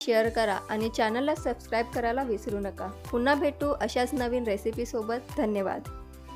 Share करा आणि चॅनलला सबस्क्राईब करायला विसरू नका. पुन्हा भेटू अशाच नवीन रेसिपीसोबत धन्यवाद.